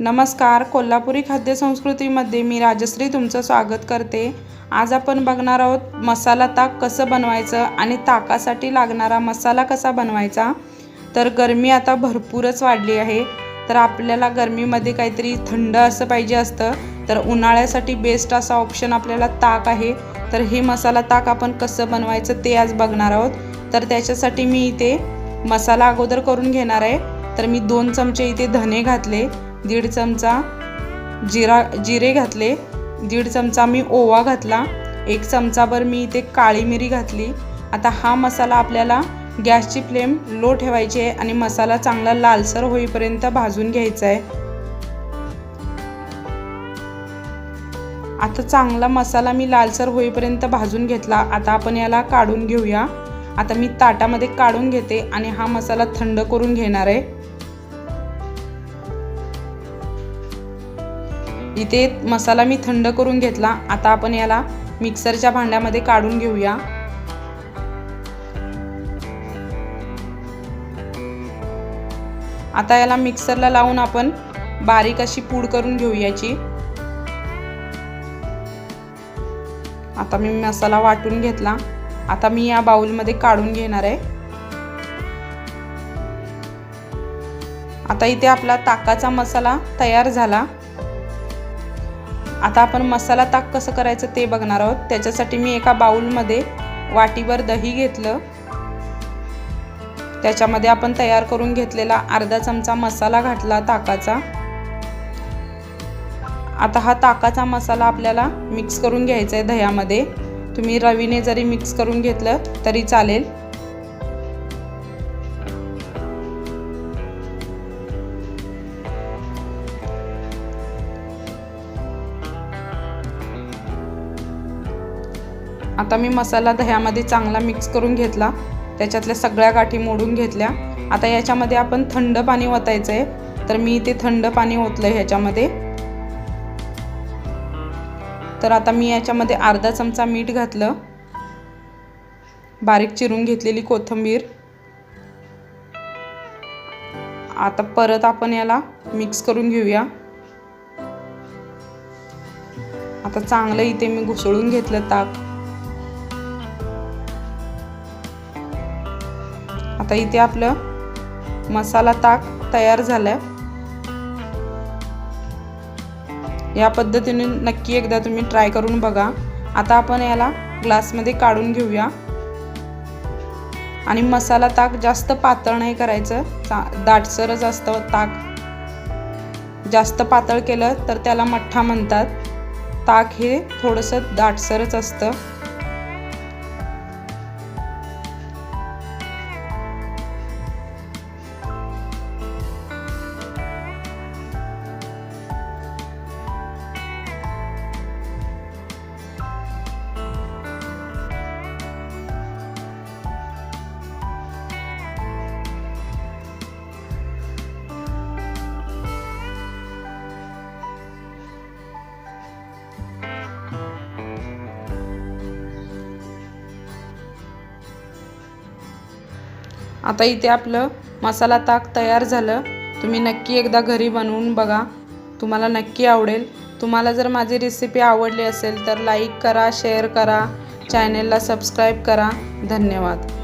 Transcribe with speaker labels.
Speaker 1: नमस्कार कोल्हापुरी खाद्यसंस्कृतीमध्ये मी राजश्री तुमचं स्वागत करते. आज आपण बघणार आहोत मसाला ताक कसं बनवायचं आणि ताकासाठी लागणारा मसाला कसा बनवायचा? तर गरमी आता भरपूरच वाढली आहे. तर आपल्याला गरमीमध्ये काहीतरी थंड असं पाहिजे असतं. तर उन्हाळ्यासाठी बेस्ट असा ऑप्शन आपल्याला ताक आहे. तर हे मसाला ताक आपण कसं बनवायचं ते आज बघणार आहोत. तर त्याच्यासाठी मी इथे मसाला अगोदर करून घेणार आहे. तर मी दोन चमचे इथे धने घातले. दीड चमचा जिरा जिरे घातले. दीड चमचा मी ओवा घातला. एक चमचाभर मी इथे काळी मिरी घातली. आता हा मसाला आपल्याला गॅसची फ्लेम लो ठेवायची आहे आणि मसाला चांगला लालसर होईपर्यंत भाजून घ्यायचा आहे. आता चांगला मसाला मी लालसर होईपर्यंत भाजून घेतला. आता आपण याला काढून घेऊया. आता मी ताटामध्ये काढून घेते आणि हा मसाला थंड करून घेणार आहे. इथे मसाला मी थंड करून घेतला. आता आपण याला मिक्सरच्या भांड्यामध्ये काढून घेऊया. आता याला मिक्सरला लावून आपण बारीक अशी पूड करून घेऊ याची. आता मी मसाला वाटून घेतला. आता मी या बाउलमध्ये काढून घेणार आहे. आता इथे आपला ताकाचा मसाला तयार झाला. आता आपण मसाला ताक कसं करायचं ते बघणार आहोत. त्याच्यासाठी मी एका बाउलमध्ये वाटीवर दही घेतलं. त्याच्यामध्ये आपण तयार करून घेतलेला अर्धा चमचा मसाला घातला ताकाचा. आता हा ताकाचा मसाला आपल्याला मिक्स करून घ्यायचा आहे दह्यामध्ये. तुम्ही रवीने जरी मिक्स करून घेतलं तरी चालेल. आता मी मसाला दह्यामध्ये चांगला मिक्स करून घेतला. त्याच्यातल्या सगळ्या गाठी मोडून घेतल्या. आता याच्यामध्ये आपण थंड पाणी ओतायचं आहे तर मी इथे थंड पाणी ओतलं ह्याच्यामध्ये. तर आता मी याच्यामध्ये अर्धा चमचा मीठ घातलं. बारीक चिरून घेतलेली कोथिंबीर. आता परत आपण याला मिक्स करून घेऊया. आता चांगलं इथे मी घुसळून घेतलं ताक. आता इथे आपलं मसाला ताक तयार झालं या पद्धतीने नक्की एकदा तुम्ही ट्राय करून बघा. आता आपण याला ग्लासमध्ये काढून घेऊया. आणि मसाला ताक जास्त पातळ नाही करायचं. दाटसरच असतं ताक. जास्त पातळ केलं तर त्याला मठ्ठा म्हणतात. ताक हे थोडंसं दाटसरच असतं. आता इथे आपलं मसाला ताक तयार झालं. तुम्ही नक्की एकदा घरी बनवून बघा. तुम्हाला नक्की आवडेल. तुम्हाला जर माझी रेसिपी आवडली असेल तर लाईक करा शेअर करा. चॅनेलला सबस्क्राईब करा. धन्यवाद.